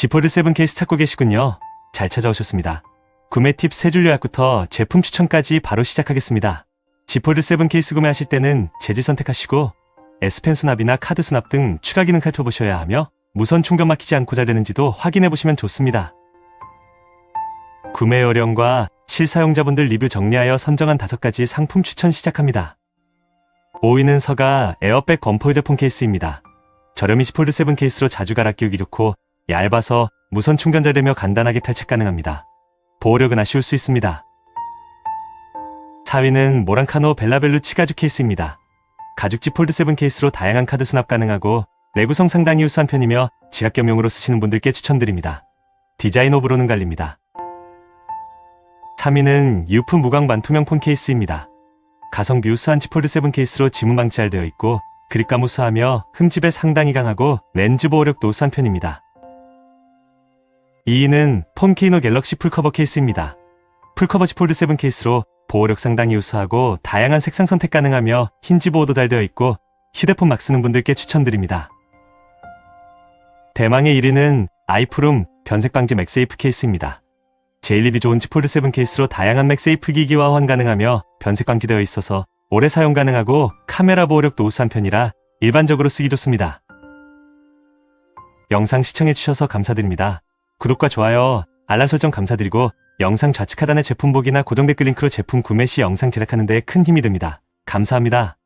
지폴드 세븐 케이스 찾고 계시군요. 잘 찾아오셨습니다. 구매 팁 세 줄 요약부터 제품 추천까지 바로 시작하겠습니다. 지폴드 세븐 케이스 구매하실 때는 재질 선택하시고 S펜 수납이나 카드 수납 등 추가 기능 살펴보셔야 하며 무선 충전 막히지 않고 잘 되는지도 확인해 보시면 좋습니다. 구매 요령과 실사용자분들 리뷰 정리하여 선정한 다섯 가지 상품 추천 시작합니다. 5위는 서가 에어백 건포 휴대폰 케이스입니다. 저렴이 지폴드 7 케이스로 자주 갈아 끼우기 좋고 얇아서 무선 충전 잘 되며 간단하게 탈착 가능합니다. 보호력은 아쉬울 수 있습니다. 4위는 모랑카노 벨라벨루 치 가죽 케이스입니다. 가죽지 폴드 7 케이스로 다양한 카드 수납 가능하고 내구성 상당히 우수한 편이며 지갑 겸용으로 쓰시는 분들께 추천드립니다. 디자인 오브로는 갈립니다. 3위는 유프 무광 반투명 폰 케이스입니다. 가성비 우수한 지폴드 7 케이스로 지문 방치 잘 되어 있고 그립감 우수하며 흠집에 상당히 강하고 렌즈 보호력도 우수한 편입니다. 2위는 폰케이노 갤럭시 풀커버 케이스입니다. 풀커버 지 폴드 7 케이스로 보호력 상당히 우수하고 다양한 색상 선택 가능하며 힌지 보호도 잘 되어 있고 휴대폰 막 쓰는 분들께 추천드립니다. 대망의 1위는 아이프룸 변색 방지 맥세이프 케이스입니다. 제일립이 좋은 지폴드 7 케이스로 다양한 맥세이프 기기와 호환 가능하며 변색 방지되어 있어서 오래 사용 가능하고 카메라 보호력도 우수한 편이라 일반적으로 쓰기 좋습니다. 영상 시청해주셔서 감사드립니다. 구독과 좋아요, 알람 설정 감사드리고 영상 좌측 하단의 제품 보기나 고정 댓글 링크로 제품 구매 시 영상 제작하는 데 큰 힘이 됩니다. 감사합니다.